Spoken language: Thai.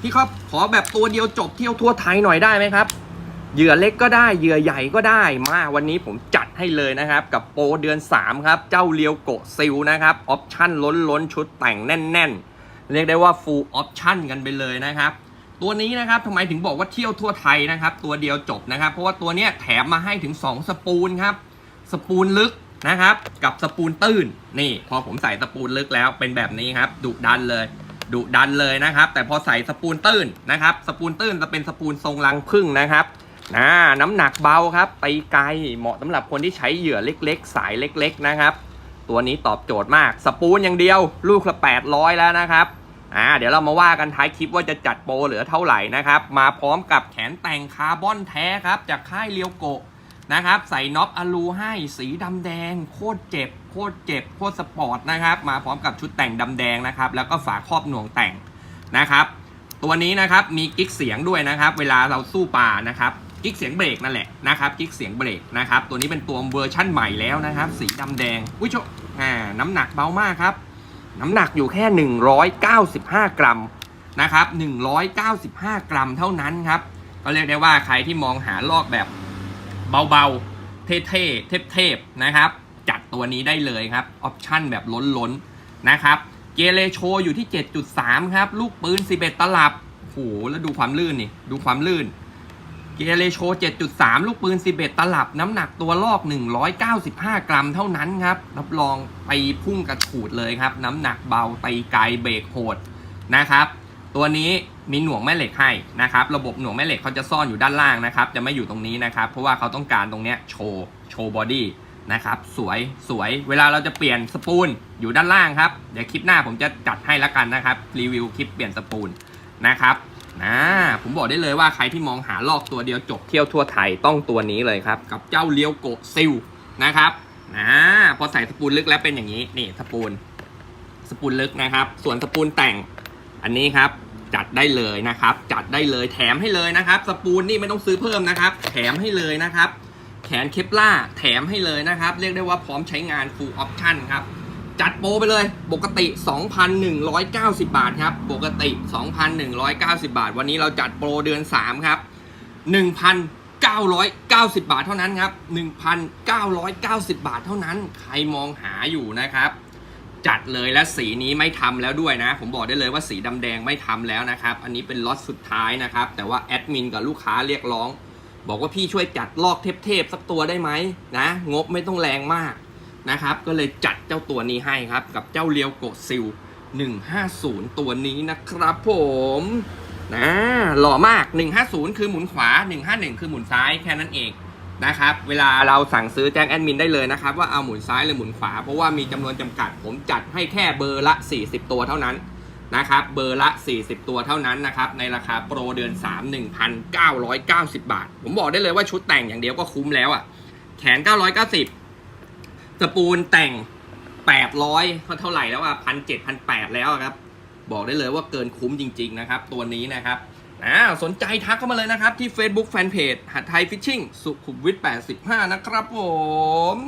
พี่ครับขอแบบตัวเดียวจบเที่ยวทั่วไทยหน่อยได้ไหมครับ เหยื่อเล็กก็ได้เหยื่อใหญ่ก็ได้มาวันนี้ผมจัดให้เลยนะครับ กับโปรเดือน 3 ครับ เจ้าเลียวโกะซิลนะครับออปชั่นล้นล้นชุดแต่งแน่น ๆ เรียกได้ว่าฟูลออปชั่นกันไปเลยนะครับ ตัวนี้นะครับทำไมถึงบอกว่าเที่ยวทั่วไทยนะครับ ตัวเดียวจบนะครับ เพราะว่าตัวเนี้ยแถมมาให้ถึง 2 สปูลครับ สปูลลึกนะครับ กับสปูลตื้นนี่ พอผมใส่สปูลลึกแล้วเป็นแบบนี้ครับดุดันเลย ดุดันเลยนะครับ แต่พอใส่สปูลตื้นนะครับ สปูลตื้นจะเป็นสปูลทรงรังผึ้งนะครับนะน้ำหนักเบาครับไปไกลเหมาะสำหรับคนที่ใช้เหยื่อเล็ก ๆ สายเล็ก ๆ นะครับ ตัวนี้ตอบโจทย์มากสปูลอย่างเดียว ลูกละ800 แล้วนะครับอ่าเดี๋ยวเรามาว่ากันท้ายคลิปว่าจะจัดโปรเหลือเท่าไหร่นะครับ มาพร้อมกับแขนแต่งคาร์บอนแท้ครับ จากค่ายเลียวโกะ นะครับ ใส่น็อปอะลูให้สีดำแดง โคตรเจ็บ โคตรเจ็บ โคตรสปอร์ตนะครับ มาพร้อมกับชุดแต่งดำแดงนะครับ แล้วก็ฝาครอบหน่วงแต่งนะครับ ตัวนี้นะครับมีกิ๊กเสียงด้วยนะครับ เวลาเราสู้ปลานะครับกิ๊กเสียงเบรกนั่นแหละนะครับกิ๊กเสียงเบรกนะครับ ตัวนี้เป็นตัวเวอร์ชั่นใหม่แล้วนะครับ สีดำแดงอุ้ยโชอ่าน้ำหนักเบามากครับ น้ำหนักอยู่แค่ 195 กรัมนะครับ195 กรัมเท่านั้นครับก็เรียกได้ว่าใครที่มองหาลอกแบบ เบาๆ เท่ๆ เทพๆ นะครับ จัดตัวนี้ได้เลยครับ ออปชั่นแบบล้นๆ นะครับ เกเรโชอยู่ที่ 7.3 ครับ ลูกปืน 11 ตลับโอ้โหแล้วดูความลื่นนี่ ดูความลื่น เกเรโช 7.3 ลูกปืน 11 ตลับ น้ำหนักตัวลอก 195 กรัมเท่านั้นครับ รับรองไปพุ่งกระฉูดเลยครับ น้ำหนักเบาตีไกลเบรกโหดนะครับ ตัวนี้มีหน่วงแม่เหล็กให้นะครับ ระบบหน่วงแม่เหล็กเขาจะซ่อนอยู่ด้านล่างนะครับ จะไม่อยู่ตรงนี้นะครับ เพราะว่าเขาต้องการตรงเนี้ยโชว์โชว์บอดี้นะครับสวยสวยเวลาเราจะเปลี่ยนสปูลอยู่ด้านล่างครับ เดี๋ยวคลิปหน้าผมจะจัดให้ละกันนะครับรีวิวคลิปเปลี่ยนสปูลนะครับนะผมบอกได้เลยว่าใครที่มองหาลอกตัวเดียวจบเที่ยวทั่วไทยต้องตัวนี้เลยครับ กับเจ้าเลี้ยวโกซิลนะครับนะพอใส่สปูลลึกแล้วเป็นอย่างนี้นี่สปูลสปูลลึกนะครับ ส่วนสปูลแต่งอันนี้ครับ จัดได้เลยนะครับ จัดได้เลยแถมให้เลยนะครับ สปูลนี่ไม่ต้องซื้อเพิ่มนะครับ แถมให้เลยนะครับ แขนเคปล่าแถมให้เลยนะครับ เรียกได้ว่าพร้อมใช้งาน full option ครับ จัดโปรไปเลย ปกติ 2,190 บาทครับ ปกติ 2,190 บาท วันนี้เราจัดโปรเดือน 3 ครับ 1,990 บาทเท่านั้นครับ 1,990 บาทเท่านั้น ใครมองหาอยู่นะครับ จัดเลยและสีนี้ไม่ทำแล้วด้วยนะ ผมบอกได้เลยว่าสีดำแดงไม่ทำแล้วนะครับ อันนี้เป็นล็อตสุดท้ายนะครับ แต่ว่าแอดมินกับลูกค้าเรียกร้อง บอกว่าพี่ช่วยจัดลอกเทพๆสักตัวได้ไหมนะ งบไม่ต้องแรงมากนะครับ ก็เลยจัดเจ้าตัวนี้ให้ครับ กับเจ้าเลียวโกซิล150 ตัวนี้นะครับผมนะหล่อมาก 150 คือหมุนขวา 151 คือหมุนซ้ายแค่นั้นเอง นะครับ เวลาเราสั่งซื้อแจ้งแอดมินได้เลยนะครับ ว่าเอาหมุนซ้ายหรือหมุนขวา เพราะว่ามีจำนวนจำกัด ผมจัดให้แค่เบอร์ละ 40 ตัวเท่านั้นนะครับ เบอร์ละ 40 ตัวเท่านั้นนะครับ ในราคาโปรเดือน 3 1,990 บาท ผมบอกได้เลยว่าชุดแต่งอย่างเดียวก็คุ้มแล้วอะ่ะ แขน 990 สปูลแต่ง 800เขาเท่าไหร่แล้วอะพันเจ็ดพันแปดแล้วครับ บอกได้เลยว่าเกินคุ้มจริง ๆ นะครับ ตัวนี้นะครับ นะสนใจทักเข้ามาเลยนะครับ ที่ Facebook Fanpage หัดไทยฟิชชิ่งสุขุมวิท85 นะครับผม